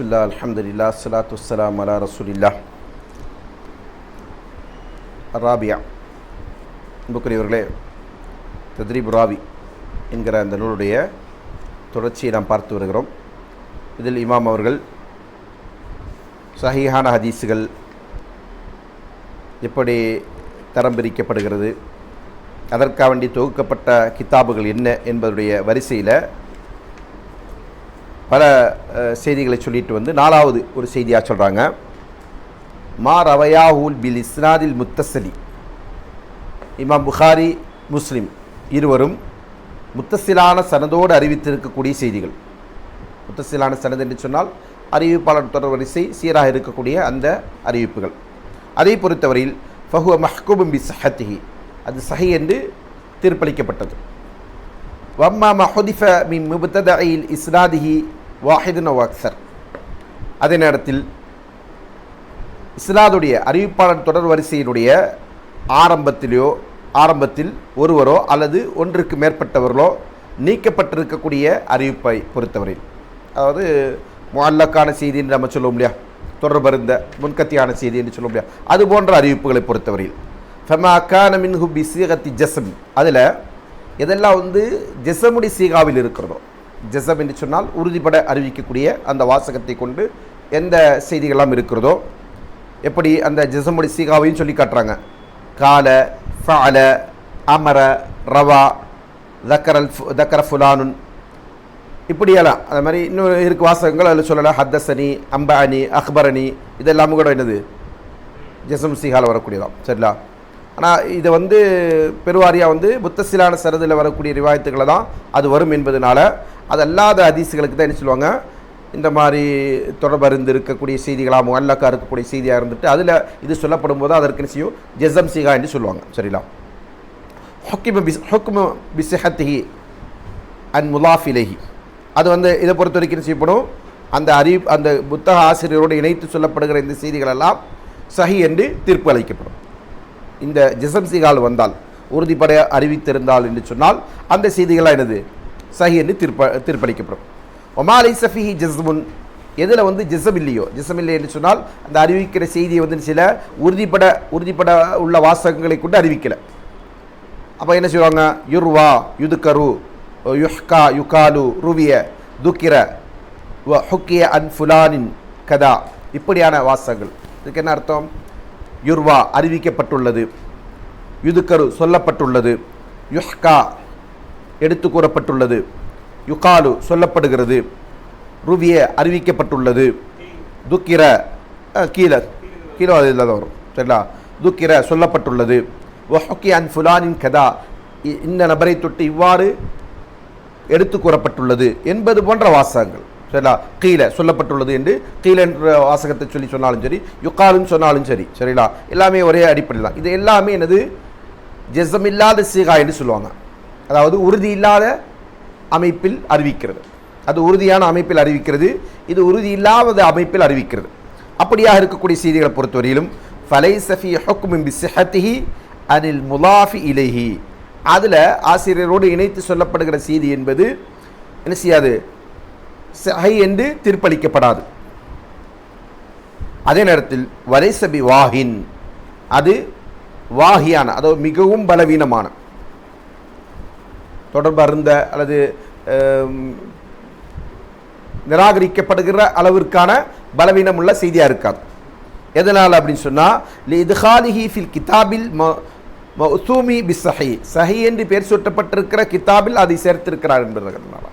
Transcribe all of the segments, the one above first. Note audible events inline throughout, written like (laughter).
பிஸ்மில்லா அலமதுல்லா ஸலாத்து வலாம் அலா ரசூலில்லா ராபியா அன்புக்குரியவர்களே தத்ரீப் ராவி என்கிற அந்த நூலுடைய தொடர்ச்சியை நாம் பார்த்து வருகிறோம். இதில் இமாம் அவர்கள் சஹீஹான ஹதீஸுகள் எப்படி தரம் பிரிக்கப்படுகிறது அதற்காக வேண்டி தொகுக்கப்பட்ட கித்தாபுகள் என்ன என்பதுடைய வரிசையில் பல செய்திகளை சொல்லிட்டு வந்து நாலாவது ஒரு செய்தியாக சொல்கிறாங்க மா ரவையாஹூல் பில் இஸ்னாதில் முத்தசலி இமாம் புகாரி முஸ்லீம் இருவரும் முத்தசிலான சனதோடு அறிவித்திருக்கக்கூடிய செய்திகள். முத்தசிலான சனது என்று சொன்னால் அறிவிப்பாளர் தொடர் வரிசை சீராக இருக்கக்கூடிய அந்த அறிவிப்புகள். அதை பொறுத்தவரையில் ஃபஹுவ மஹ்கூபும் பி சஹத்திஹி. அது சஹி என்று தீர்ப்பளிக்கப்பட்டது. வம்மா மஹுதிஃப மின் முபத்ததஇல் இஸ்னாதிஹி வாஹிது நவாக்சர் அதே நேரத்தில் இஸ்லாதுடைய அறிவிப்பாளர் தொடர் வரிசையினுடைய ஆரம்பத்திலேயோ ஆரம்பத்தில் ஒருவரோ அல்லது ஒன்றுக்கு மேற்பட்டவர்களோ நீக்கப்பட்டிருக்கக்கூடிய அறிவிப்பை பொறுத்தவரை. அதாவது முல்லக்கான செய்தி என்று நம்ம சொல்லுவோம் இல்லையா? தொடர்பருந்த முன்கத்தியான செய்தி என்று சொல்ல முடியாது அது போன்ற அறிவிப்புகளை பொறுத்தவரையில் ஃபெமா கான ஹுபி சீகத்தி ஜெசம் அதில் எதெல்லாம் வந்து ஜெசமுடி சீகாவில் இருக்கிறதோ ஜெசம் என்று சொன்னால் உறுதிப்பட அறிவிக்கக்கூடிய அந்த வாசகத்தை கொண்டு எந்த செய்திகள்லாம் இருக்கிறதோ எப்படி அந்த ஜெசமுடி சீகாவையும் சொல்லி காட்டுறாங்க. கால ஃபஅல அமர ரவா தக்கரல் ஃபு- தக்கர ஃபுலானுன். இப்படியெல்லாம் அது மாதிரி இன்னும் இருக்கு வாசகங்கள் அதில் சொல்லலாம் ஹத்தசனி அம்பானி அக்பரணி இதெல்லாமும் கூட என்னது? ஜெசம் சீகால வரக்கூடியதாம் சரிங்களா ஆனால் இது வந்து பெருவாரியாக வந்து புத்தசிலான சரதில் வரக்கூடிய ரிவாயத்துக்களை தான் அது வரும் என்பதனால அது அல்லாத ஹதீஸுகளுக்கு தான் என்ன சொல்லுவாங்க? இந்த மாதிரி தொடர்பருந்து இருக்கக்கூடிய செய்திகளாக முல்லக்கா இருக்கக்கூடிய செய்தியாக இருந்துட்டு அதில் இது சொல்லப்படும் போது அதற்கு என்ன செய்யும்? ஜெசம் சிகா என்று சொல்லுவாங்க. சரிங்களா? ஹொக்கிம பிஸ் ஹொக்கும பிசஹத்திஹி அண்ட் முலாஃபிலஹி. அது வந்து இதை பொறுத்த வரைக்கும் என்ன செய்யப்படும்? அந்த அறி அந்த புத்தக ஆசிரியரோடு இணைத்து சொல்லப்படுகிற இந்த செய்திகளெல்லாம் சஹி என்று தீர்ப்பு அளிக்கப்படும். இந்த ஜெசம் சிகால் வந்தால் உறுதிப்பட அறிவித்திருந்தால் என்று சொன்னால் அந்த செய்திகளாக என்னது? சஹி என்று தீர்ப்ப தீர்ப்பளிக்கப்படும். ஒமாலை சஃபிஹி ஜஸ்முன். எதில் வந்து ஜிசம் இல்லையோ? ஜிசம் இல்லை என்று சொன்னால் அந்த அறிவிக்கிற செய்தியை வந்து சில உறுதிப்பட உறுதிப்பட உள்ள வாசகங்களை கொண்டு அறிவிக்கலை. அப்போ என்ன செய்வாங்க யுர்வா யுதுக்கரு யுஹ்கா யுகாலு ருவிய துக்கிர ஹுக்கிய அன் ஃபுலானின் கதா. இப்படியான வாசகங்கள். இதுக்கு என்ன அர்த்தம்? யுர்வா அறிவிக்கப்பட்டுள்ளது. யுதுக்கரு சொல்லப்பட்டுள்ளது. யுஹ்கா எடுத்து கூறப்பட்டுள்ளது. யுகாலு சொல்லப்படுகிறது. ருவிய அறிவிக்கப்பட்டுள்ளது. துக்கிர கீழே கீழே அது இல்லாத வரும். சரிங்களா? துக்கிர சொல்லப்பட்டுள்ளது. ஒஹக்கி அன் ஃபுலானின் கதா. இ- இந்த நபரை தொட்டு இவ்வாறு எடுத்து கூறப்பட்டுள்ளது என்பது போன்ற வாசகங்கள். சரிங்களா? கீழே சொல்லப்பட்டுள்ளது என்று கீழே என்ற வாசகத்தை சொல்லி சொன்னாலும் சரி யுக்காலும் சொன்னாலும் சரி. சரிங்களா? எல்லாமே ஒரே அடிப்படையில் தான் இது எல்லாமே எனது ஜெசம் இல்லாத சீகா என்று சொல்லுவாங்க. அதாவது உறுதி இல்லாத அமைப்பில் அறிவிக்கிறது. அது உறுதியான அமைப்பில் அறிவிக்கிறது. இது உறுதி இல்லாத அமைப்பில் அறிவிக்கிறது. அப்படியாக இருக்கக்கூடிய செய்திகளை பொறுத்தவரையிலும் ஃபலை சஃபி ஹுக்மின் பி சிஹத்திஹி அனில் முலாஃபி இலைஹி. அதில் ஆசிரியரோடு இணைத்து சொல்லப்படுகிற செய்தி என்பது என்ன செய்யாது? சஹை என்று தீர்ப்பளிக்கப்படாது. அதே நேரத்தில் வலைசபி வாஹின். அது வாகியான அதாவது மிகவும் பலவீனமான தொடர்பு அருந்த அல்லது நிராகரிக்கப்படுகிற அளவிற்கான பலவீனம் உள்ள செய்தியாக இருக்காது எதனால் அப்படின்னு சொன்னால் இதுஹாலிஹி ஃபில் கிதாபில் மௌசூமி பி சஹி சஹி என்று பெயர் சூட்டப்பட்டிருக்கிற கிதாபில் அதை சேர்த்திருக்கிறார் என்பதனால.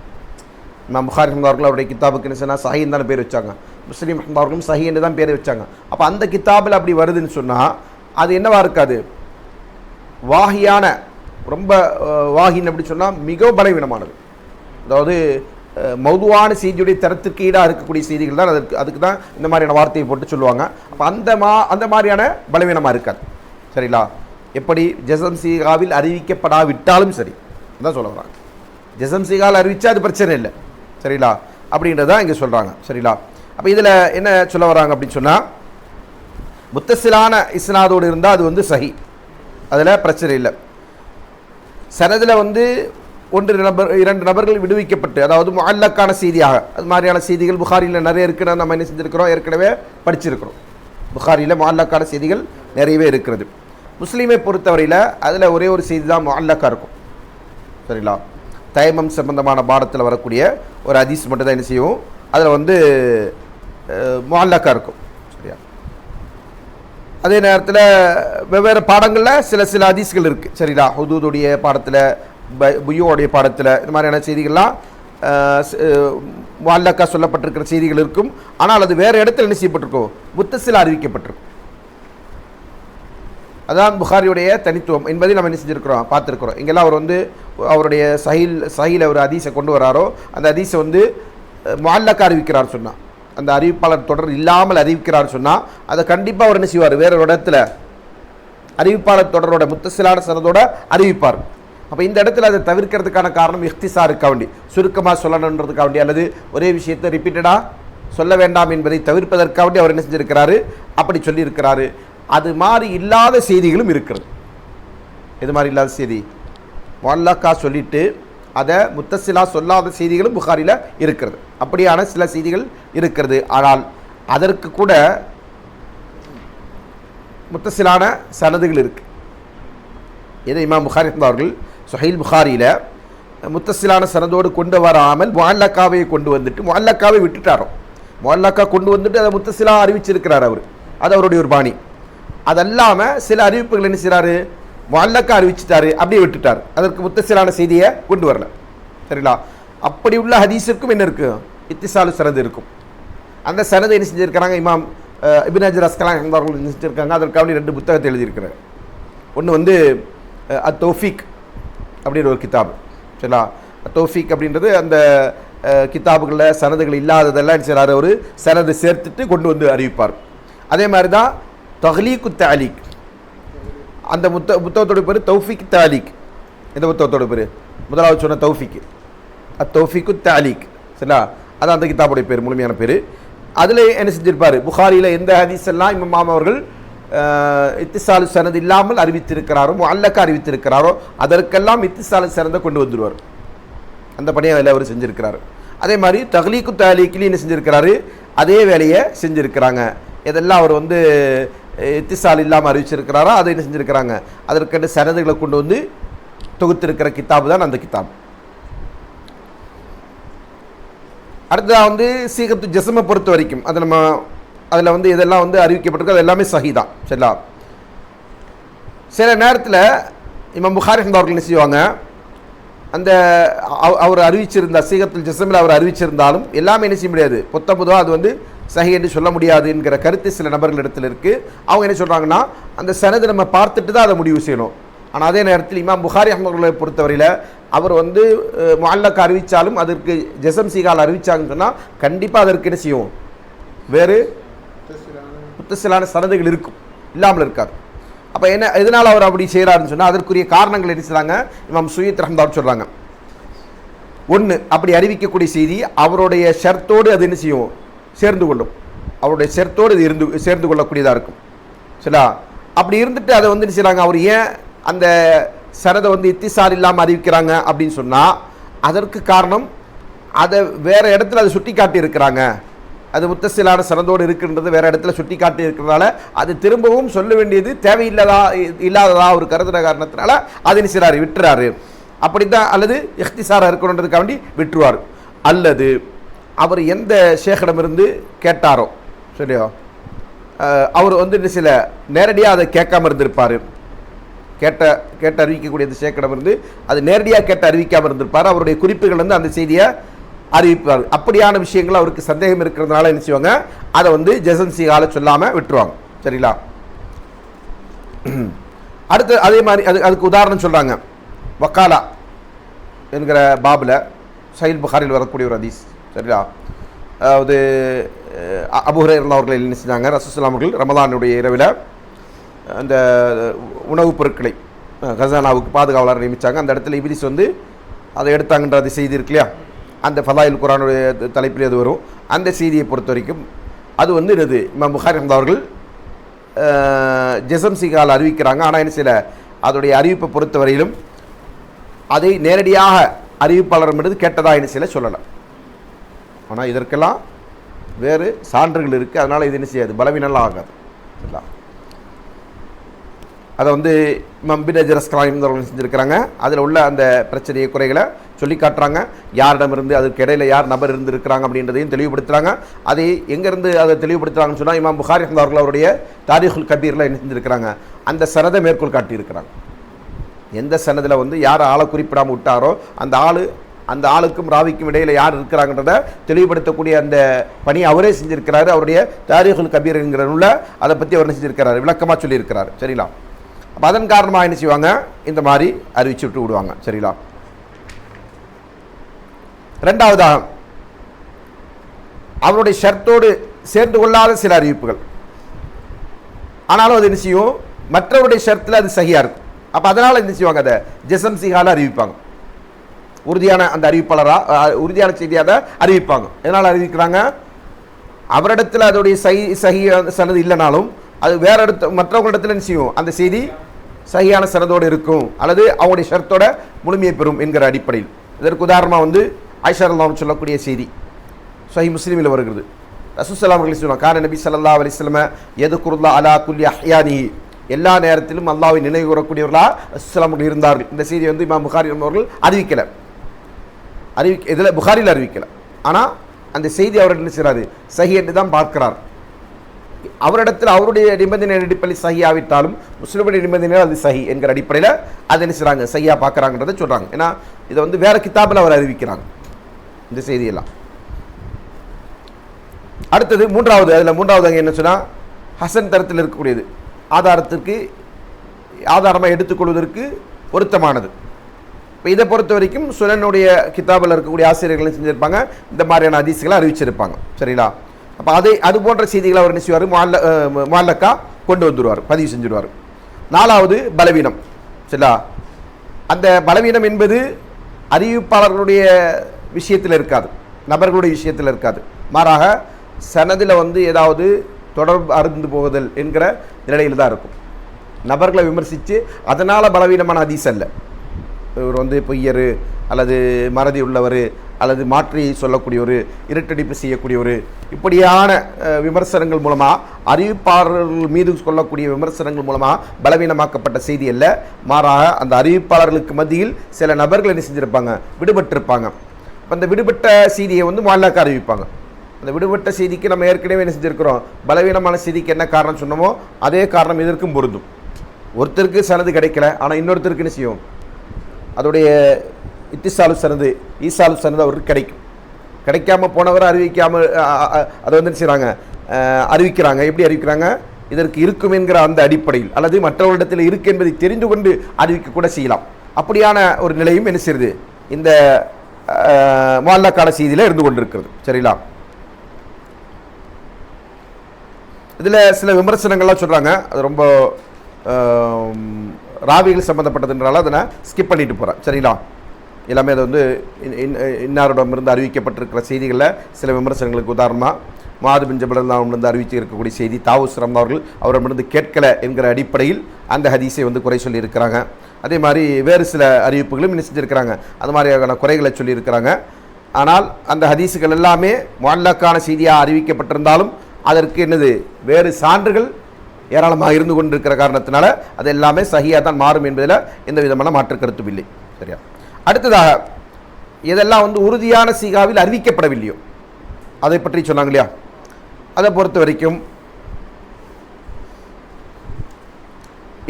இமாம் புகாரி அஹமது அவர்கள் அவருடைய கிதாபுக்கு என்ன சொன்னால் சஹின்னு தானே பேர் வச்சாங்க. முஸ்லீம் அஹமது அவர்களும் சஹி என்று தான் பேர் வச்சாங்க. அப்போ அந்த கிதாபில் அப்படி வருதுன்னு சொன்னால் அது என்னவா இருக்காது? வாகியான ரொம்ப வாகின் அப்படி சொன்னால் மிக பலவீனமானது. அதாவது மௌதுவான செய்தியுடைய தரத்திற்கு ஈடாக இருக்கக்கூடிய செய்திகள் தான் அதற்கு அதுக்கு தான் இந்த மாதிரியான வார்த்தையை போட்டு சொல்லுவாங்க. அப்போ அந்த மா அந்த மாதிரியான பலவீனமாக இருக்காது. சரிங்களா? எப்படி? ஜெசம்சிகாவில் அறிவிக்கப்படாவிட்டாலும் சரி. தான் சொல்ல வராங்க ஜசம் அறிவித்தா அது பிரச்சனை இல்லை. சரிங்களா? அப்படின்றதான் இங்கே சொல்கிறாங்க சரிங்களா? அப்போ இதில் என்ன சொல்ல வராங்க அப்படின்னு சொன்னால் முத்தசிலான இஸ்னாதோடு இருந்தால் அது வந்து சஹி. அதில் பிரச்சனை இல்லை. சனதில் வந்து ஒன்று நபர் இரண்டு நபர்கள் விடுவிக்கப்பட்டு அதாவது அல்லக்கான செய்தியாக அது மாதிரியான செய்திகள் புகாரியில் நிறைய இருக்குன்னு நம்ம என்ன செஞ்சுருக்கிறோம்? ஏற்கனவே படிச்சிருக்கிறோம். புகாரியில் முஅல்லக்கான செய்திகள் நிறையவே இருக்கிறது. முஸ்லீமை பொறுத்தவரையில் அதில் ஒரே ஒரு செய்தி தான் முஅல்லக்கா இருக்கும். சரிங்களா? தயமம் சம்பந்தமான பாடத்தில் வரக்கூடிய ஒரு அதிஸ் மட்டும் தான் என்ன செய்வோம் அதில் வந்து முஅல்லக்கா இருக்கும். அதே நேரத்தில் வெவ்வேறு பாடங்களில் சில சில அதிசுகள் இருக்குது சரிங்களா ஹுதூதுடைய பாடத்தில் புய்யோடைய பாடத்தில் இந்த மாதிரியான செய்திகள்லாம் முல்லக்கா சொல்லப்பட்டிருக்கிற செய்திகள் இருக்கும். ஆனால் அது வேறு இடத்துல என்ன செய்யப்பட்டிருக்கும் சில அறிவிக்கப்பட்டிருக்கும். அதான் புகாரியுடைய தனித்துவம் என்பதை நம்ம என்ன செஞ்சுருக்கிறோம்? பார்த்துருக்குறோம். இங்கெல்லாம் அவர் வந்து அவருடைய சஹில் சஹில் ஒரு அதீசை கொண்டு வராரோ அந்த அதீசை வந்து முல்லக்கா அறிவிக்கிறார் சொன்னால் அந்த அறிவிப்பாளர் தொடர் இல்லாமல் அறிவிக்கிறார் சொன்னால் அதை கண்டிப்பாக அவர் என்ன செய்வார்? வேற ஒரு இடத்துல அறிவிப்பாளர் தொடரோட முத்தசிலான சனதோட அறிவிப்பார். அப்போ இந்த இடத்துல அதை தவிர்க்கிறதுக்கான காரணம் இஃப்திசாருக்காக வேண்டி சுருக்கமாக சொல்லணுன்றதுக்காக வேண்டி அல்லது ஒரே விஷயத்தை ரிப்பீட்டடாக சொல்ல வேண்டாம் என்பதை தவிர்ப்பதற்காக வேண்டி அவர் என்ன செஞ்சிருக்கிறாரு? அப்படி சொல்லியிருக்கிறாரு. அது மாதிரி இல்லாத செய்திகளும் இருக்கிறது. எது மாதிரி இல்லாத செய்தி? வல்லக்கா சொல்லிட்டு அதை முத்தசிலா சொல்லாத செய்திகளும் புகாரில் இருக்கிறது. அப்படியான சில செய்திகள் இருக்கிறது. ஆனால் அதற்கு கூட முத்தசிலான சனதுகள் இருக்குது இதை இமாம் புகாரி அவர்கள் சுஹைல் புகாரியில் முத்தசிலான சனதோடு கொண்டு வராமல் முல்லக்காவை கொண்டு வந்துட்டு முல்லக்காவை விட்டுட்டாரோ? முல்லக்கா கொண்டு வந்துட்டு அதை முத்தசிலா அறிவிச்சிருக்கிறார் அவர். அது அவருடைய ஒரு பாணி. அதல்லாமல் சில அறிவிப்புகள் என்ன செய்கிறாரு முல்லக்கா அறிவிச்சிட்டாரு அப்படியே விட்டுட்டார். அதற்கு முத்தசிலான செய்தியை கொண்டு வரல. சரிங்களா? அப்படி உள்ள ஹதீஸுக்கும் என்ன இருக்கும் இத்திசாலு சனது இருக்கும். அந்த சனதை என்ன செஞ்சுருக்கிறாங்க? இமாம் இபினாஜர் அஸ்கலாம் அவர்கள் செஞ்சுருக்காங்க? அதற்காக ரெண்டு புத்தகத்தை எழுதியிருக்கிறார். ஒன்று வந்து அத் தோஃபிக் அப்படின்ற ஒரு கிதாப். சரிங்களா? தோஃபிக் அப்படின்றது அந்த கிதாபுகளில் சனதுகள் இல்லாததெல்லாம் செய்கிறார் ஒரு சனதை சேர்த்துட்டு கொண்டு வந்து அறிவிப்பார். அதே மாதிரி தான் தஹ்லீக்கு தாலிக் அந்த புத்த புத்தகத்தோட பேர் தௌஃபிக் தாலிக். இந்த புத்தகத்தோட பேர்? முதலாவது சொன்ன தௌஃபிக். அத் தௌஃபிக்கு தாலிக். சரிங்களா? அது அந்த கிதாபுடைய பேர் முழுமையான பேர். அதில் என்ன செஞ்சிருப்பார்? புகாரியில் எந்த ஹதீஸ் எல்லாம் இம்மா மாமா அவர்கள் இத்திசாலு சனது இல்லாமல் அறிவித்திருக்கிறாரோ அல்லக்க அறிவித்திருக்கிறாரோ அதற்கெல்லாம் இத்திசாலு சனதை கொண்டு வந்துடுவார் அந்த பணியை அதில் அவர் செஞ்சுருக்கிறார். அதே மாதிரி தஹ்லீக்கு தாலீக்கிலையும் என்ன செஞ்சுருக்கிறாரு? அதே வேலையை செஞ்சுருக்கிறாங்க. இதெல்லாம் அவர் வந்து இத்திசால் இல்லாமல் அறிவிச்சிருக்கிறாரோ? அதை என்ன செஞ்சுருக்கிறாங்க? அதற்கென்று சனதுகளை கொண்டு வந்து தொகுத்திருக்கிற கித்தாபு தான் அந்த கித்தாப். அடுத்ததாக வந்து சீகத்து ஜெசமை பொறுத்த வரைக்கும். அது நம்ம அதில் வந்து இதெல்லாம் வந்து அறிவிக்கப்பட்டிருக்கு அது எல்லாமே சஹி தான். சரிங்களா? சில நேரத்தில் இமாம் புகாரி அவர்கள் என்ன செய்வாங்க? அந்த அவர் அறிவிச்சிருந்தா சீகத்தில் ஜெசமில் அவர் அறிவிச்சிருந்தாலும் எல்லாமே என்ன செய்ய முடியாது. பொத்த பொதுவாக அது வந்து சகி என்று சொல்ல முடியாது என்கிற கருத்து சில நபர்கள் இடத்துல இருக்குது அவங்க என்ன சொல்கிறாங்கன்னா அந்த சனது நம்ம பார்த்துட்டு தான் அதை முடிவு செய்யணும். ஆனால் அதே நேரத்தில் இமாம் புகாரி அஹமதுகளை பொறுத்தவரையில் அவர் வந்து முல்லக்கு அறிவித்தாலும் அதற்கு ஜெசம் சீகால் அறிவிச்சாங்கன்னு சொன்னால் கண்டிப்பாக அதற்கு என்ன செய்யும்? வேறு முத்தசிலான சனதுகள் இருக்கும். இல்லாமல் இருக்காது. அப்போ என்ன எதனால் அவர் அப்படி செய்கிறாருன்னு சொன்னால் அதற்குரிய காரணங்கள் என்ன செய்கிறாங்க இமாம் சுயத் ரஹம்தார் சொல்கிறாங்க ஒன்று அப்படி அறிவிக்கக்கூடிய செய்தி அவருடைய ஷர்த்தோடு அது என்ன செய்யும்? சேர்ந்து கொள்ளும். அவருடைய சேர்த்தோடு இது இருந்து சேர்ந்து கொள்ளக்கூடியதாக இருக்கும். சரிங்களா? அப்படி இருந்துட்டு அதை வந்து செய்கிறாங்க அவர் ஏன் அந்த சரதை வந்து இத்திசார் இல்லாமல் அறிவிக்கிறாங்க அப்படின்னு சொன்னால் அதற்கு காரணம் அதை வேறு இடத்துல அதை சுட்டி காட்டி இருக்கிறாங்க. அது முத்தசிலான சரதோடு இருக்கின்றது வேறு இடத்துல சுட்டி காட்டி இருக்கிறதால அது திரும்பவும் சொல்ல வேண்டியது தேவையில்லாதா இல்லாததா ஒரு கருதுன காரணத்தினால அதை நினைச்சாரு விட்டுறாரு. அப்படி தான் அல்லது எஃப்திசாராக இருக்கணுன்றதுக்காக வேண்டி விட்டுருவார். அல்லது அவர் எந்த ஷேக்கிடமிருந்து கேட்டாரோ சரியா? அவர் வந்து சில நேரடியாக அதை கேட்காம இருந்திருப்பார். கேட்ட கேட்டு அறிவிக்கக்கூடிய அந்த ஷேக்கிடம் இருந்து அது நேரடியாக கேட்டு அறிவிக்காமல் இருந்திருப்பார். அவருடைய குறிப்புகள் வந்து அந்த செய்தியை அறிவிப்பார். அப்படியான விஷயங்கள் அவருக்கு சந்தேகம் இருக்கிறதுனால என்ன செய்வாங்க? அதை வந்து ஜெசன்சிகால சொல்லாமல் விட்டுருவாங்க. சரிங்களா? (clears throat) அடுத்து அதே மாதிரி அது அதுக்கு உதாரணம் சொல்கிறாங்க வக்காலா என்கிற பாபில் சயில் புகாரில் வரக்கூடிய ஒரு ஹதீஸ். சரியா அதாவது அபுஹரேர் அவர்கள் என்ன செஞ்சாங்க ரசூஸ்லாம் அவர்கள் ரமதானுடைய இரவில் அந்த உணவுப் பொருட்களை கசானாவுக்கு பாதுகாவலர் நியமித்தாங்க அந்த இடத்துல இபிலிஸ் வந்து அதை எடுத்தாங்கன்ற அது செய்தி இருக்கு இல்லையா? அந்த ஃபலாயில் குரானுடைய தலைப்பில் அது வரும். அந்த செய்தியை பொறுத்த வரைக்கும் அது வந்து இது இமாம் புகாரி அவர்கள் ஜெசம் சிகால் அறிவிக்கிறாங்க. ஆனால் என்ன சில அதோடைய அறிவிப்பை பொறுத்தவரையிலும் அதை நேரடியாக அறிவிப்பாளர் கேட்டதாக என்ன சில சொல்லலை. ஆனால் இதற்கெல்லாம் வேறு சான்றுகள் இருக்குது அதனால் இது என்ன செய்யாது? பலவீனம்லாம் ஆகாது சரிங்களா? அதை வந்து இமாம் பின் செஞ்சுருக்கிறாங்க? அதில் உள்ள அந்த பிரச்சனையை குறைகளை சொல்லி காட்டுறாங்க. யாரிடமிருந்து அதுக்கு இடையில் யார் நபர் இருந்திருக்கிறாங்க அப்படின்றதையும் தெளிவுபடுத்துகிறாங்க அதை எங்கேருந்து அதை தெளிவுபடுத்துகிறாங்கன்னு சொன்னால் இமாம் புகாரி அவர்கள் அவருடைய தாரிகுல் கபீரில் என்ன செஞ்சுருக்கிறாங்க? அந்த சனதை மேற்கோள் காட்டியிருக்கிறாங்க. எந்த சனதில் வந்து யார் ஆளை குறிப்பிடாமல் விட்டாரோ அந்த ஆள் அந்த ஆளுக்கும் ராவிக்கும் இடையில யார் இருக்கிறாங்கன்றத தெளிவுபடுத்தக்கூடிய அந்த பணி அவரே செஞ்சிருக்கிறாரு. அவருடைய தாரிகுல் கபீர்ங்கிற நூலை அதை பற்றி அவர் என்ன செஞ்சிருக்கிறாரு? விளக்கமாக சொல்லியிருக்கிறார். சரிங்களா அப்போ அதன் காரணமாக என்ன செய்வாங்க? இந்த மாதிரி அறிவிச்சு விட்டு விடுவாங்க. சரிங்களா ரெண்டாவதாக அவருடைய ஷர்ட்டோடு சேர்ந்து கொள்ளாத சில அறிவிப்புகள். ஆனாலும் அது என்ன செய்யும்? மற்றவருடைய ஷர்த்தில் அது சகியாக இருக்கும். அப்போ அதனால் என்ன செய்வாங்க அதை? ஜெசம் சிஹால அறிவிப்பாங்க. உறுதியான அந்த அறிவிப்பாளராக உறுதியான செய்தியாக அதை அறிவிப்பாங்க. எதனால் அறிவிக்கிறாங்க? அவரிடத்தில் அதோடைய சகி சகி சனது இல்லைனாலும் அது வேற இடத்து மற்றவங்களிடத்தில் என்ன செய்யும்? அந்த செய்தி சரியான சனதோடு இருக்கும். அல்லது அவங்களுடைய ஷர்த்தோட முழுமையை பெறும் என்கிற அடிப்படையில். இதற்கு உதாரணமாக வந்து ஐஷா அல்லாம் சொல்லக்கூடிய செய்தி சஹி முஸ்லீமில் வருகிறது. ரசூசலாம் அவர்கள் சொல்லுவாங்க கார நபி சல்லா அலிஸ்லம எது குர்லா அலா குல்லி அஹ்யானி எல்லா நேரத்திலும் அல்லாவை நினைவு கூறக்கூடியவர்களா ரசூசலாம் அவர்கள் இருந்தார்கள். இந்த செய்தி வந்து இமாம் புகாரி அவர்கள் அறிவிக்கலை. அறிவிக்க இதில் புகாரில் அறிவிக்கலை. ஆனால் அந்த செய்தி அவர் என்ன செய்கிறாரு? சஹி என்று தான் பார்க்கிறார். அவரிடத்தில் அவருடைய நிபந்தனை அடிப்படையில் சஹி ஆவிட்டாலும் முஸ்லிமுடைய நிபந்தனை அது சஹி என்கிற அடிப்படையில் அதை என்ன செய்கிறாங்க? சஹியா பார்க்குறாங்கன்றத சொல்கிறாங்க. ஏன்னா இதை வந்து வேற கிதாபில் அவர் அறிவிக்கிறாங்க. இந்த செய்தியெல்லாம். அடுத்தது மூன்றாவது அதில் மூன்றாவது அங்கே என்ன சொன்னால் ஹசன் தரத்தில் இருக்கக்கூடியது. ஆதாரத்திற்கு ஆதாரமாக எடுத்துக்கொள்வதற்கு பொருத்தமானது. இப்போ இதை பொறுத்த வரைக்கும் சுரனுடைய கிதாபில் இருக்கக்கூடிய ஆசிரியர்கள் செஞ்சுருப்பாங்க? இந்த மாதிரியான அதிசயங்களை அறிவிச்சிருப்பாங்க. சரிங்களா? அப்போ அதை அது போன்ற செய்திகளை அவர் என்ன செய்வார்? மால்ல மால்லக்கா கொண்டு வந்துடுவார் பதிவு செஞ்சுடுவார் நாலாவது பலவீனம். சரிங்களா? அந்த பலவீனம் என்பது அறிவிப்பாளர்களுடைய விஷயத்தில் இருக்காது. நபர்களுடைய விஷயத்தில் இருக்காது. மாறாக சனதில் வந்து ஏதாவது தொடர்பு அருந்து போகுதல் என்கிற நிலையில் தான் இருக்கும். நபர்களை விமர்சித்து அதனால் பலவீனமான அதிசல்ல இவர் வந்து பொய்யர் அல்லது மறதி உள்ளவர் அல்லது மாற்றி சொல்லக்கூடியவர் இருட்டடிப்பு செய்யக்கூடியவர். இப்படியான விமர்சனங்கள் மூலமாக அறிவிப்பாளர்கள் மீது சொல்லக்கூடிய விமர்சனங்கள் மூலமாக பலவீனமாக்கப்பட்ட செய்தி அல்ல. மாறாக அந்த அறிவிப்பாளர்களுக்கு மத்தியில் சில நபர்கள் என்ன செஞ்சுருப்பாங்க? விடுபட்டிருப்பாங்க. அந்த விடுபட்ட செய்தியை வந்து மாநிலக்கு அறிவிப்பாங்க. அந்த விடுபட்ட செய்திக்கு நம்ம ஏற்கனவே என்ன செஞ்சுருக்கிறோம்? பலவீனமான செய்திக்கு என்ன காரணம் சொன்னோமோ அதே காரணம் இதற்கும் பொருந்தும். ஒருத்தருக்கு சனது கிடைக்கல ஆனால் இன்னொருத்தருக்கு என்ன செய்யும்? அதோடைய இத்திசாலு சிறந்து ஈசாலு சிறந்து அவருக்கு கிடைக்கும். கிடைக்காம போனவரை அறிவிக்காமல் அதை வந்து என்ன செய்கிறாங்க அறிவிக்கிறாங்க. எப்படி அறிவிக்கிறாங்க? இதற்கு இருக்கும் என்கிற அந்த அடிப்படையில். அல்லது மற்றவரிடத்தில் இருக்கு என்பதை தெரிந்து கொண்டு அறிவிக்க கூட செய்யலாம். அப்படியான ஒரு நிலையும் என்ன செய்யுது? இந்த மாநிலக்கால செய்தியில் இருந்து கொண்டிருக்கிறது. சரிங்களா? இதில் சில விமர்சனங்கள்லாம் சொல்கிறாங்க அது ரொம்ப ராவிகள் சம்மந்தப்பட்டதுன்றனால அதை நான் ஸ்கிப் பண்ணிட்டு போகிறேன் சரிங்களா? எல்லாமே அது வந்து இன்- இன்- இன்னாரிடமிருந்து அறிவிக்கப்பட்டிருக்கிற செய்திகளில் சில விமர்சனங்களுக்கு உதாரணமாக மாது பின் ஜபலிருந்து அறிவித்து இருக்கக்கூடிய செய்தி தாவூஸ் ரம் அவர்கள் அவரிடமிருந்து கேட்கல என்கிற அடிப்படையில் அந்த ஹதீஸை வந்து குறை சொல்லியிருக்கிறாங்க. அதே மாதிரி வேறு சில அறிவிப்புகளும் என்ன செஞ்சுருக்கிறாங்க. அது மாதிரியான குறைகளை சொல்லியிருக்கிறாங்க. ஆனால் அந்த ஹதீஸுகள் எல்லாமே முல்லக்கான செய்தியாக அறிவிக்கப்பட்டிருந்தாலும் அதற்கு என்னது? வேறு சான்றுகள் ஏராளமாக இருந்து கொண்டிருக்கிற காரணத்தினால அது எல்லாமே சகியாக தான் மாறும் என்பதில் எந்த விதமான மாற்று கருத்தும் இல்லை. சரியா? அடுத்ததாக இதெல்லாம் வந்து உறுதியான சீகாவில் அறிவிக்கப்படவில்லையோ? அதை பற்றி சொன்னாங்க இல்லையா? அதை பொறுத்த வரைக்கும்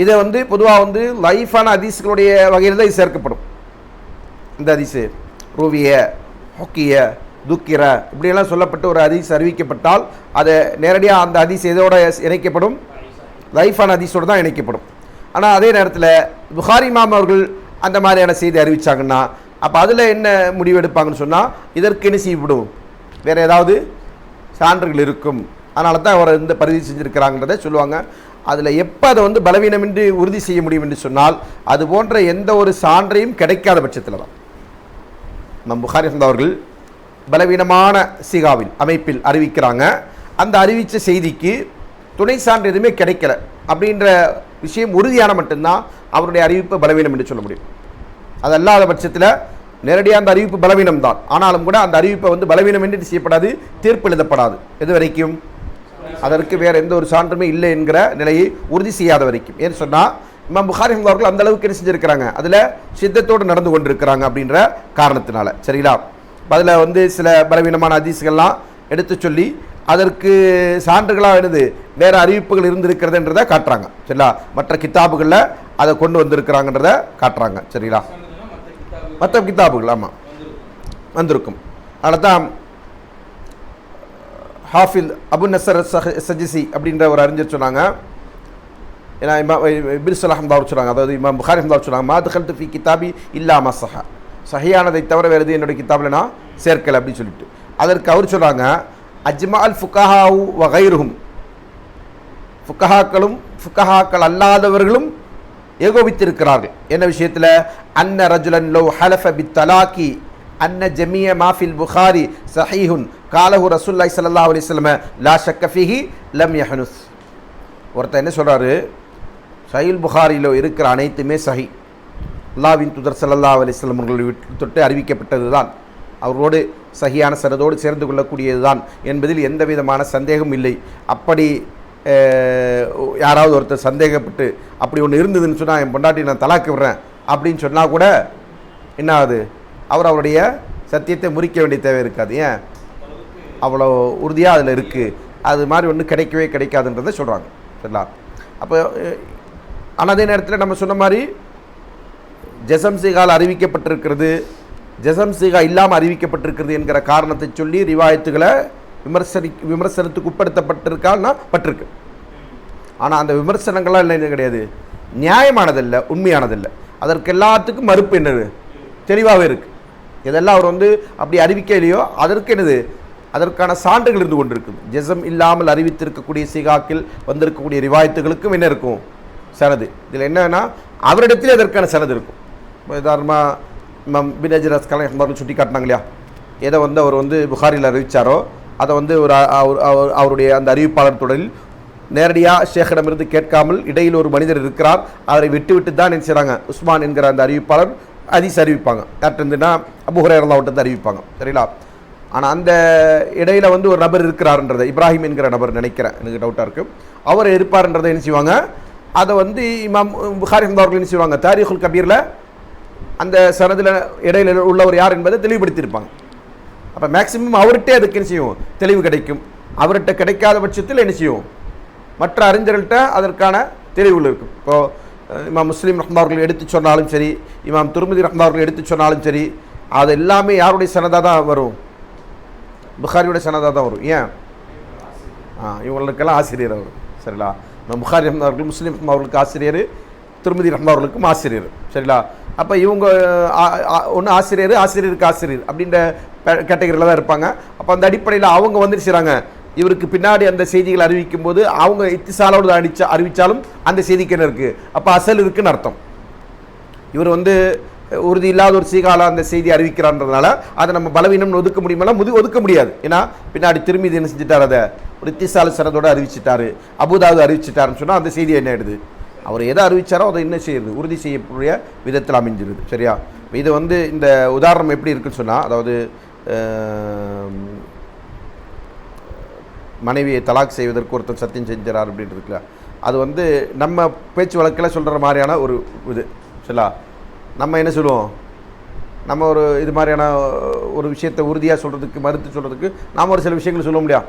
இதை வந்து பொதுவாக வந்து லைஃபான அதிசுகளுடைய வகையில் தான் இது சேர்க்கப்படும். இந்த அதிசு ரூவிய ஹொக்கிய துக்கிர இப்படியெல்லாம் சொல்லப்பட்டு ஒரு அதிசு அறிவிக்கப்பட்டால் அது நேரடியாக அந்த ஹதீஸ் எதோட இணைக்கப்படும்? லைஃபான ஹதீஸோடு தான் இணைக்கப்படும். ஆனால் அதே நேரத்தில் புகாரி இமாம் அவர்கள் அந்த மாதிரியான செய்தி அறிவித்தாங்கன்னா அப்போ அதில் என்ன முடிவு எடுப்பாங்கன்னு சொன்னால் இதற்கு என்ன செய்யப்படும்? வேறு ஏதாவது சான்றுகள் இருக்கும். அதனால தான் அவர் இந்த பதிவு செஞ்சுருக்கிறாங்கிறத சொல்லுவாங்க. அதில் எப்போ அதை வந்து பலவீனமின்றி உறுதி செய்ய முடியும் என்று சொன்னால் அது போன்ற எந்த ஒரு சான்றையும் கிடைக்காத பட்சத்தில் தான். நம் புகாரி அவர்கள் பலவீனமான சிகாவில் அமைப்பில் அறிவிக்கிறாங்க. அந்த அறிவித்த செய்திக்கு துணை சான்று எதுவுமே கிடைக்கல அப்படின்ற விஷயம் உறுதியான மட்டும்தான் அவருடைய அறிவிப்பு பலவீனம் என்று சொல்ல முடியும். அது அல்லாத பட்சத்தில் நேரடியாக அந்த அறிவிப்பு பலவீனம் தான். ஆனாலும் கூட அந்த அறிவிப்பை வந்து பலவீனம் என்று செய்யப்படாது தீர்ப்பு எழுதப்படாது. எது வரைக்கும்? அதற்கு வேறு எந்த ஒரு சான்றுமே இல்லை என்கிற நிலையை உறுதி செய்யாத வரைக்கும். ஏன்னு சொன்னால் இமாம் புகாரி அவர்கள் அந்த அளவுக்கு என்ன செஞ்சுருக்கிறாங்க? அதில் சித்தத்தோடு நடந்து கொண்டிருக்கிறாங்க அப்படின்ற காரணத்தினால. சரிங்களா? அதில் வந்து சில பலவீனமான அதிசுகள்லாம் எடுத்து சொல்லி அதற்கு சான்றுகளாக என்னது? வேறு அறிவிப்புகள் இருந்திருக்கிறதுன்றதை காட்டுறாங்க. சரிங்களா மற்ற கித்தாபுகளில் அதை கொண்டு வந்திருக்கிறாங்கன்றத காட்டுறாங்க. சரிங்களா மற்ற கித்தாபுகள் ஆமாம் வந்திருக்கும். அதனால் தான் ஹாஃபில் அபு நசர் சஹ சஜிசி அப்படின்ற ஒரு அறிஞர் சொன்னாங்க. ஏன்னா இமா இபின் சலாஹம் தான் சொன்னாங்க. அதாவது இமாம் புகாரி தான் சொன்னாங்க மாது ஹல்து ஃபி கிதாபி இல்லாமல் சஹா. சஹியானதை தவிர வேறு எது என்னுடைய கிதாபில் நான் சேர்க்கலை அப்படின்னு சொல்லிட்டு. அதற்கு அவர் சொல்கிறாங்க அஜ்மால் ஃபுகஹாவு வகைருகும் ஃபுகஹாக்களும் ஃபுகஹாக்கள் அல்லாதவர்களும் ஏகோபித்திருக்கிறார்கள். என்ன விஷயத்தில்? அன்ன ரஜுலன் லோ ஹலஃப பி தலாக்கி அன்ன ஜமிய மாஃபில் புகாரி சஹீஹுன். காலஹு ரசூல்லாய் சல்லா அலிஸ்லம லா ஷக்கஃபிஹி லம் யஹனுஸ். ஒருத்தர் என்ன சொல்கிறாரு சஹீல் புகாரியில் இருக்கிற அனைத்துமே சஹி. அல்லாவின் துதர் சல்லா அலிஸ்லம் அவர்கள் தொட்டு அறிவிக்கப்பட்டது தான் அவரோடு சகியான சனதோடு சேர்ந்து கொள்ளக்கூடியது தான் என்பதில் எந்த விதமான சந்தேகம் இல்லை. அப்படி யாராவது ஒருத்தர் சந்தேகப்பட்டு அப்படி ஒன்று இருந்ததுன்னு சொன்னால் என் பொண்டாட்டி நான் தலாக்கு விடுறேன் அப்படின்னு சொன்னால் கூட என்ன ஆகுது? அவர் அவருடைய சத்தியத்தை முறிக்க வேண்டிய தேவை இருக்காது. ஏன்? அவ்வளோ உறுதியாக அதில் இருக்குது அது மாதிரி ஒன்றும் கிடைக்கவே கிடைக்காதுன்றதை சொல்கிறாங்க சரிங்களா? அப்போ ஆனால் அதே நேரத்தில் நம்ம சொன்ன மாதிரி ஜெசம்சிகால் அறிவிக்கப்பட்டிருக்கிறது. ஜெசம் சிகா இல்லாமல் அறிவிக்கப்பட்டிருக்கிறது என்கிற காரணத்தை சொல்லி ரிவாயத்துகளை விமர்சனி விமர்சனத்துக்கு உட்படுத்தப்பட்டிருக்கான்னா பட்டிருக்கு. ஆனால் அந்த விமர்சனங்கள்லாம் இல்லைன்னு கிடையாது. நியாயமானதில்லை உண்மையானதில்லை. அதற்கு எல்லாத்துக்கும் மறுப்பு என்னது? தெளிவாகவே இருக்குது இதெல்லாம் அவர் வந்து அப்படி அறிவிக்கலையோ அதற்கு என்னது? அதற்கான சான்றுகள் இருந்து கொண்டிருக்குது. ஜெசம் இல்லாமல் அறிவித்திருக்கக்கூடிய சிகாக்கில் வந்திருக்கக்கூடிய ரிவாயத்துகளுக்கும் என்ன இருக்கும்? சனது. இதில் என்னன்னா அவரிடத்தில் அதற்கான சனது இருக்கும். உதாரணமாக இமாம் பினஜரஸ் கலைஞர் சுட்டி காட்டினாங்க இல்லையா? எதை வந்து அவர் வந்து புகாரில் அறிவித்தாரோ அதை வந்து ஒரு அவர் அவர் அவருடைய அந்த அறிவிப்பாளர் தொடரில் நேரடியாக ஷேக்கிடமிருந்து கேட்காமல் இடையில் ஒரு மனிதர் இருக்கிறார் அவரை விட்டு விட்டு தான் என்ன செய்கிறாங்க உஸ்மான் என்கிற அந்த அறிவிப்பாளர் அதிஸ் அறிவிப்பாங்க. யார்கிட்டருந்துன்னா அபுஹரேரலாவிட்டு அறிவிப்பாங்க. சரிங்களா? ஆனால் அந்த இடையில் வந்து ஒரு நபர் இருக்கிறாருன்றதை இப்ராஹிம் என்கிற நபர் நினைக்கிறேன் எனக்கு டவுட்டாக இருக்குது அவர் இருப்பார்ன்றதை என்ன செய்வாங்க? அதை வந்து இமாம் புகாரி அவர்கள் என்ன செய்வாங்க? தாரிகுல் கபீரில் அந்த சனதில் இடையில உள்ளவர் யார் என்பதை தெளிவுபடுத்தியிருப்பாங்க. அப்போ மேக்சிமம் அவர்கிட்டே அதுக்கு என்ன செய்யும்? தெளிவு கிடைக்கும். அவர்கிட்ட கிடைக்காத பட்சத்தில் என்ன செய்யும்? மற்ற அறிஞர்கள்ட்ட அதற்கான தெளிவுகள் இருக்கும். இப்போது இமாம் முஸ்லீம் ரஹ்மார்கள் எடுத்து சொன்னாலும் சரி இமாம் துருமதி ரஹ்மார்கள் எடுத்து சொன்னாலும் சரி அது எல்லாமே யாருடைய சனதாக தான் வரும்? புகாரியோட சனதாக தான் வரும். ஏன்? ஆ இவங்களுக்கெல்லாம் ஆசிரியர் அவர். சரிங்களா நம்ம புகாரி ரஹ்மா அவர்கள் முஸ்லீம் ரஹ்மா அவர்களுக்கு ஆசிரியர் திருமதி ரஹ்மாவர்களுக்கும் ஆசிரியர். சரிங்களா அப்போ இவங்க ஒன்று ஆசிரியர் ஆசிரியருக்கு ஆசிரியர் அப்படின்ற கேட்டகரியில் தான் இருப்பாங்க. அப்போ அந்த அடிப்படையில் அவங்க வந்துருச்சுறாங்க இவருக்கு பின்னாடி அந்த செய்திகள் அறிவிக்கும் போது அவங்க இத்திசாலோடு அடிச்சா அறிவித்தாலும் அந்த செய்திக்கு என்ன இருக்குது அப்போ அசல் இருக்குன்னு அர்த்தம். இவர் வந்து உறுதி இல்லாத ஒரு சீகால அந்த செய்தி அறிவிக்கிறான்றதுனால அதை நம்ம பலவீனம்னு ஒதுக்க முடியுமா முது ஒதுக்க முடியாது. ஏன்னா பின்னாடி திரும்பி இது என்ன செஞ்சுட்டார் அதை? ஒரு இத்திசால சரதோடு அறிவிச்சிட்டாரு. அபுதாவது அறிவிச்சிட்டாருன்னு சொன்னால் அந்த செய்தி என்ன ஆயிடுது? அவர் எதை அறிவிச்சாரோ அதை என்ன செய்யுது உறுதி செய்யக்கூடிய விதத்தில் அமைஞ்சிருது சரியா? இது வந்து இந்த உதாரணம் எப்படி இருக்குன்னு சொன்னால் அதாவது மனைவியை தலாக் செய்வதற்கு ஒருத்தர் சத்தியம் செஞ்சார் இருக்குல்ல. அது வந்து நம்ம பேச்சு வழக்கில் சொல்கிற மாதிரியான ஒரு இது சரிங்களா நம்ம என்ன சொல்லுவோம்? நம்ம ஒரு இது மாதிரியான ஒரு விஷயத்தை உறுதியாக சொல்கிறதுக்கு மறுத்து சொல்கிறதுக்கு நாம் ஒரு சில விஷயங்கள் சொல்ல முடியாது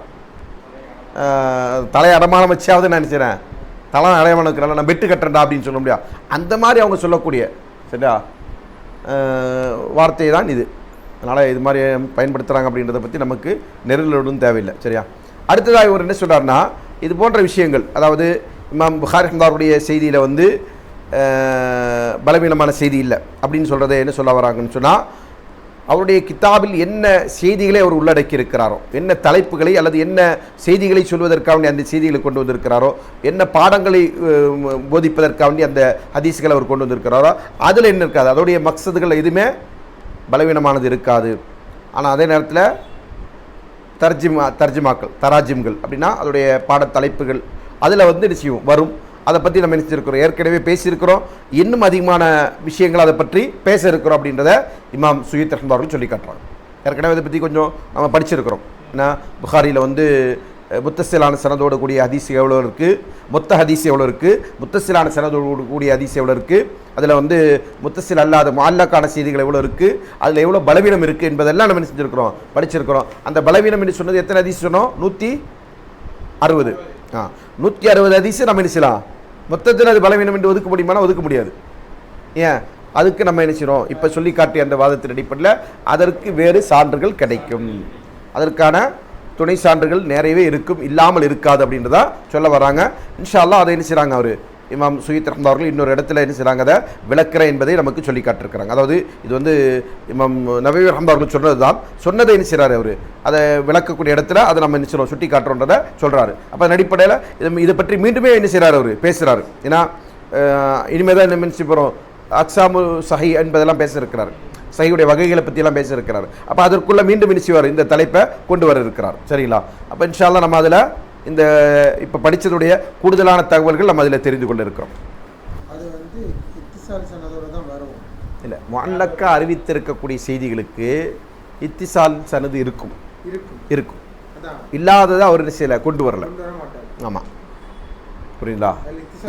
ஆஹ், தலை அடமானம் வச்சாவது நான் நினச்சிறேன் தலை அடையாளம் இருக்கிறாங்க நான் பெட்டு கட்டுறேன்டா அப்படின்னு சொல்ல முடியாது அந்த மாதிரி அவங்க சொல்லக்கூடிய சரியா வார்த்தை தான் இது. அதனால் இது மாதிரி பயன்படுத்துகிறாங்க அப்படின்றத பற்றி நமக்கு நெருங்கலோடும் தேவையில்லை சரியா? அடுத்ததாக இவர் என்ன சொல்கிறார்னா இது போன்ற விஷயங்கள் அதாவது இமாம் புகார் ஹம்தாருடைய செய்தியில் வந்து பலவீனமான செய்தி இல்லை அப்படின்னு சொல்கிறத என்ன சொல்ல வராங்கன்னு சொன்னால் அவருடைய கித்தாபில் என்ன செய்திகளை அவர் உள்ளடக்கி இருக்கிறாரோ என்ன தலைப்புகளை அல்லது என்ன செய்திகளை சொல்வதற்காக வேண்டிய அந்த செய்திகளை கொண்டு வந்திருக்கிறாரோ என்ன பாடங்களை போதிப்பதற்காக வேண்டி அந்த ஹதீஸ்களை அவர் கொண்டு வந்திருக்கிறாரோ அதில் என்ன இருக்காது. அதோடைய மக்சதுகள் எதுவுமே பலவீனமானது இருக்காது. ஆனால் அதே நேரத்தில் தர்ஜிமா தர்ஜிமாக்கள் தராஜிம்கள் அப்படின்னா அதோடைய பாடத் தலைப்புகள் அதில் வந்து என்ன செய்யும்? வரும். அதை பற்றி நம்ம நினைச்சிருக்கிறோம் ஏற்கனவே பேசியிருக்கிறோம். இன்னும் அதிகமான விஷயங்கள் அதை பற்றி பேச இருக்கிறோம் அப்படின்றத இமாம் சுயத் ரஹ்மான் அவர்கள் சொல்லி காட்டுறாங்க ஏற்கனவே அதை பற்றி கொஞ்சம் நம்ம படிச்சிருக்கிறோம். ஏன்னா புகாரியில் வந்து புத்தசிலான முத்தசிலான சனதோடு கூடிய ஹதீஸ் எவ்வளோ இருக்குது மொத்த ஹதீஸ் எவ்வளோ இருக்குது முத்தசிலான சனதோடு கூடிய ஹதீஸ் எவ்வளோ இருக்குது அதில் வந்து முத்தசில் அல்லாத மால்லாக்கான செய்திகள் எவ்வளோ இருக்குது அதில் எவ்வளோ பலவீனம் இருக்குது என்பதெல்லாம் நம்ம என்ன செஞ்சுருக்கிறோம்? படிச்சிருக்கிறோம். அந்த பலவீனம் என்று சொன்னது எத்தனை ஹதீஸ் சொன்னோம்? நூற்றி அறுபது. ஆ நூற்றி அறுபது ஹதீஸ் நம்ம என்ன மொத்தத்தில் அது பலவீனம் என்று ஒதுக்க முடியுமானா ஒதுக்க முடியாது ஏன்? அதுக்கு நம்ம என்ன செய்கிறோம் இப்போ சொல்லி காட்டிய அந்த வாதத்தின் அடிப்படையில் அதற்கு வேறு சான்றுகள் கிடைக்கும். அதற்கான துணை சான்றுகள் நிறையவே இருக்கும். இல்லாமல் இருக்காது அப்படின்றதா சொல்ல வராங்க. இன்ஷால்லாம் அதை என்ன செய்கிறாங்க அவர்? இமாம் சுயித் ரஹ்மான் அவர்கள் இன்னொரு இடத்துல என்ன செய்கிறாங்க அதை விளக்கிறேன் என்பதை நமக்கு சொல்லி காட்டிருக்கிறாங்க அதாவது இது வந்து இமாம் நபி ரஹ்மான் அவர்கள் சொன்னது தான் சொன்னதை என்ன செய்கிறாரு அவர்? அதை விளக்கக்கூடிய இடத்துல அதை நம்ம என்ன செய்கிறோம் சுட்டி காட்டுறோன்றதை சொல்கிறாரு அப்போ அதன் அடிப்படையில் இது இதை பற்றி மீண்டுமே என்ன செய்கிறார் அவர்? பேசுகிறாரு ஏன்னா இனிமேல் தான் என்ன நினைச்சு போகிறோம் அக்ஸாமு சஹி என்பதெல்லாம் பேசியிருக்கிறார். இருக்கிறார் சஹியுடைய வகைகளை பற்றியெல்லாம் பேசியிருக்கிறார். அப்போ அதற்குள்ளே மீண்டும் இனிச்சுவார் இந்த தலைப்பை கொண்டு வர இருக்கிறார். சரிங்களா? அப்போ இன்ஷால்லா நம்ம அதில் இந்த இப்போ படித்ததுடைய கூடுதலான தகவல்கள் நம்ம அதில் தெரிந்து கொள்ள இருக்கிறோம் இல்லை முல்லக்கா அறிவித்திருக்கக்கூடிய செய்திகளுக்கு இத்திசால் சனது இருக்கும். இருக்கும். இல்லாததை அவர் செய்யலை? கொண்டு வரல. ஆமாம் புரியுங்களா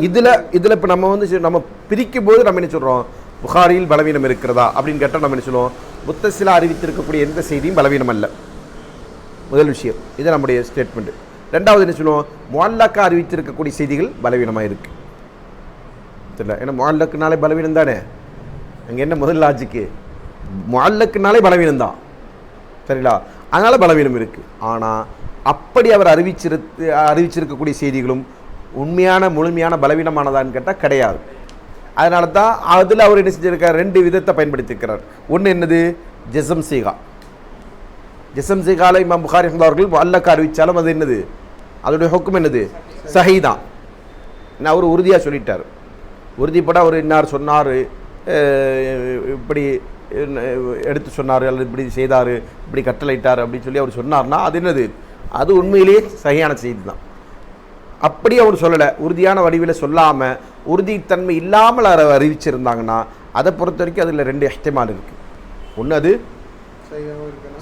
இதில் இதில் இப்போ நம்ம வந்து நம்ம பிரிக்கும் போது நம்ம என்ன சொல்கிறோம் புகாரியில் பலவீனம் இருக்கிறதா? அப்படின்னு கேட்டால் நம்ம என்ன சொல்லுவோம்? முத்தசிலா அறிவித்திருக்கக்கூடிய எந்த செய்தியும் பலவீனம் அல்ல. முதல் விஷயம். இது நம்முடைய ஸ்டேட்மெண்ட் ரெண்டாவது என்ன சொல்லுவோம்? முல்லக்கா அறிவித்திருக்கக்கூடிய செய்திகள் பலவீனமாக இருக்குது தெரியல? ஏன்னா முல்லக்குனாலே பலவீனம் தானே? அங்கே என்ன முதல் லாஜிக்கு முல்லக்குனாலே பலவீனம் தான். சரிங்களா? அதனால் பலவீனம் இருக்குது ஆனால் அப்படி அவர் அறிவிச்சிரு அறிவிச்சிருக்கக்கூடிய செய்திகளும் உண்மையான முழுமையான பலவீனமானதான்னு கேட்டால் கிடையாது. அதனால தான் அதில் அவர் என்ன செஞ்சிருக்கார்? ரெண்டு விதத்தை பயன்படுத்தியிருக்கிறார் ஒன்று என்னது? ஜெசம் சீகா. ஜெசம் காலை இமாம் புகாரி அவர்கள் அல்லக்க அறிவித்தாலும் அது என்னது? அதோடைய ஹுக்கும் என்னது? சஹீதான் நான் அவர் உறுதியாக சொல்லிட்டார். உறுதிப்பட அவர் இன்னார் சொன்னார் இப்படி எடுத்து சொன்னார் அல்லது இப்படி செய்தார் இப்படி கட்டளையிட்டார் அப்படின்னு சொல்லி அவர் சொன்னார்னா அது என்னது? அது உண்மையிலேயே சரியான செய்தி தான். அப்படி அவர் சொல்லலை. உறுதியான வடிவில் சொல்லாமல் உறுதித்தன்மை இல்லாமல் அறிவிச்சிருந்தாங்கன்னா அதை பொறுத்த வரைக்கும் அதில் ரெண்டு எஹ்திமால் இருக்குது ஒன்று அது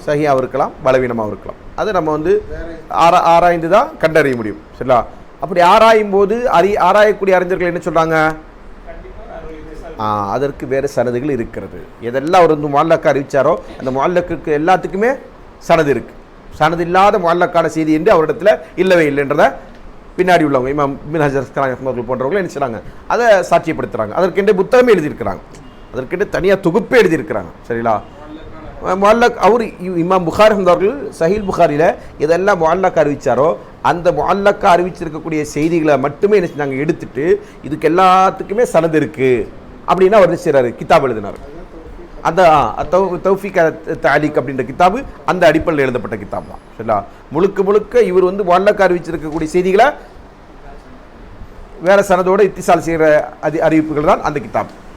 சகியாகவும் இருக்கலாம் பலவீனமாகவும் இருக்கலாம். அதை நம்ம வந்து ஆரா ஆராய்ந்து தான் கண்டறிய முடியும். சரிங்களா? அப்படி ஆராயும் போது அறி ஆராயக்கூடிய அறிஞர்கள் என்ன சொல்கிறாங்க அதற்கு வேறு சனதுகள் இருக்கிறது. எதெல்லாம் அவர் வந்து முல்லக்கு அறிவிச்சாரோ அந்த முல்லக்குக்கு எல்லாத்துக்குமே சனது இருக்கு. சனது இல்லாத முல்லக்கான செய்தி என்று அவரிடத்துல இல்லவே இல்லைன்றத பின்னாடி உள்ளவங்க இமாம் பின் ஹஜர் போன்றவர்கள் என்ன செய்றாங்க? அதை சாட்சியப்படுத்துகிறாங்க அதற்கென்று புத்தகமே எழுதியிருக்கிறாங்க. அதற்கென்று தனியாக தொகுப்பே எழுதியிருக்கிறாங்க. சரிங்களா? முல்லக் அவர் இ- இமாம் புகார் அவர்கள் சஹீல் புகாரியில் எதெல்லாம் முல்லக் அறிவித்தாரோ அந்த முல்லக்கா அறிவிச்சிருக்கக்கூடிய செய்திகளை மட்டுமே என்ன செஞ்சாங்க? எடுத்துட்டு இதுக்கு எல்லாத்துக்குமே சனது இருக்கு. அப்படின்னு அவர் என்ன செய்றாரு? கிதாப் எழுதினார். அந்த தௌஃபிக் தாலிக் அப்படின்ற கிதாபு அந்த அடிப்படையில் எழுதப்பட்ட கிதாப் தான். சரிங்களா? முழுக்க முழுக்க இவர் வந்து முல்லக்கா அறிவிச்சிருக்கக்கூடிய செய்திகளை வேற சனதோட இத்திசால் செய்கிற அதி அறிவிப்புகள் தான் அந்த கிதாப்.